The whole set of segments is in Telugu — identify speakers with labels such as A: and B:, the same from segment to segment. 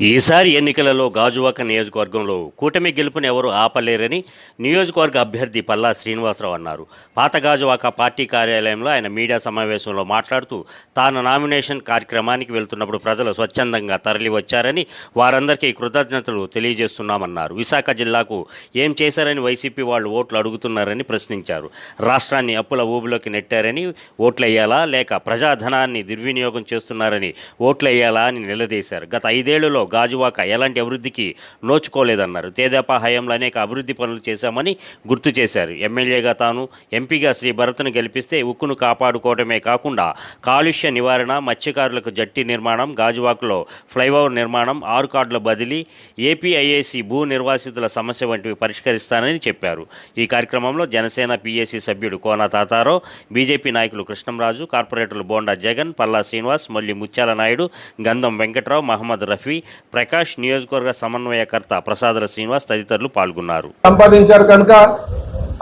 A: ఈసారి ఎన్నికలలో గాజువాక నియోజకవర్గంలో కూటమి గెలుపుని ఎవరు ఆపలేరని నియోజకవర్గ అభ్యర్థి పల్లా శ్రీనివాసరావు అన్నారు. పాత గాజువాక పార్టీ కార్యాలయంలో ఆయన మీడియా సమావేశంలో మాట్లాడుతూ తాను నామినేషన్ కార్యక్రమానికి వెళ్తున్నప్పుడు ప్రజలు స్వచ్ఛందంగా తరలి వచ్చారని వారందరికీ కృతజ్ఞతలు తెలియజేస్తున్నామన్నారు. విశాఖ జిల్లాకు ఏం చేశారని వైసీపీ వాళ్ళు ఓట్లు అడుగుతున్నారని ప్రశ్నించారు. రాష్ట్రాన్ని అప్పుల ఊబిలోకి నెట్టారని ఓట్లయ్యాలా లేక ప్రజాధనాన్ని దుర్వినియోగం చేస్తున్నారని ఓట్లయ్యాలా అని నిలదీశారు. గత ఐదేళ్ళలో గాజువాక ఎలాంటి అభివృద్ధికి నోచుకోలేదన్నారు. తేదేపా హయాంలో అనేక అభివృద్ధి పనులు చేశామని గుర్తు చేశారు. ఎమ్మెల్యేగా తాను ఎంపీగా శ్రీ భరత్ను గెలిపిస్తే ఉక్కును కాపాడుకోవడమే కాకుండా కాలుష్య నివారణ మత్స్యకారులకు జట్టి నిర్మాణం గాజువాకలో ఫ్లైఓవర్ నిర్మాణం ఆరు కార్డుల బదిలీ ఏపీఐఏసీ భూ నిర్వాసితుల సమస్య వంటివి పరిష్కరిస్తానని చెప్పారు. ఈ కార్యక్రమంలో జనసేన పీఏసీ సభ్యుడు కోన తాతారావు బీజేపీ నాయకులు కృష్ణంరాజు కార్పొరేటర్లు బోండా జగన్ పల్లా శ్రీనివాస్ మల్లి ముత్యాల నాయుడు గంధం వెంకట్రావు మహమ్మద్ రఫీ ప్రకాష్ నియోజకవర్గ సమన్వయకర్త ప్రసాదర శ్రీనివాస్ తదితరులు పాల్గొన్నారు.
B: సంపాదించారు కనుక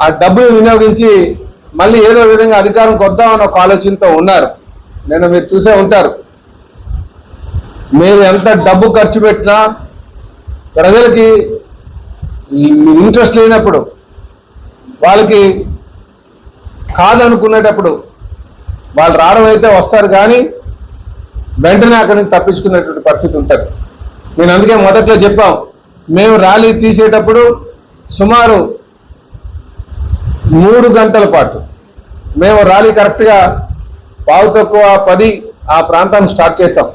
B: ఆ డబ్బులు వినియోగించి మళ్ళీ ఏదో విధంగా అధికారం కొద్దామన్న ఒక ఆలోచనతో ఉన్నారు. నేను మీరు చూసే ఉంటారు. మీరు ఎంత డబ్బు ఖర్చు పెట్టినా ప్రజలకి ఇంట్రెస్ట్ లేనప్పుడు వాళ్ళకి కాదనుకునేటప్పుడు వాళ్ళు రావడం అయితే వస్తారు కానీ వెంటనే అక్కడి నుంచి తప్పించుకునేటువంటి పరిస్థితి ఉంటుంది. నేను అందుకే మొదట్లో చెప్పాం మేము ర్యాలీ తీసేటప్పుడు సుమారు మూడు గంటల పాటు మేము ర్యాలీ కరెక్ట్గా పావు తక్కువ పది ఆ ప్రాంతాన్ని స్టార్ట్ చేసాం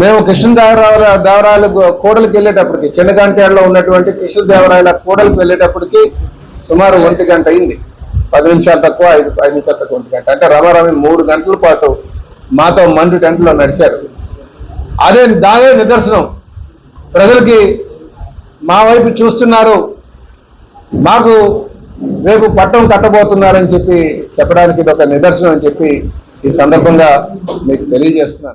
B: మేము కృష్ణదేవరాయల దేవరాయల కూడలికి వెళ్ళేటప్పటికి చిన్నగంటేడలో ఉన్నటువంటి కృష్ణదేవరాయల కూడలికి వెళ్ళేటప్పటికి సుమారు ఒంటి గంట అయింది. పది నిమిషాలు తక్కువ ఐదు ఐదు నిమిషాలు తక్కువ ఒంటి గంట. అంటే రమారమి మూడు గంటల పాటు మాతో మండు టెంట్లో నడిచారు. అదే దానే నిదర్శనం. ప్రజలకి మా వైపు చూస్తున్నారు. మాకు రేపు పట్టం కట్టబోతున్నారని చెప్పి చెప్పడానికి ఇది ఒక నిదర్శనం అని చెప్పి ఈ సందర్భంగా మీకు తెలియజేస్తున్నాను.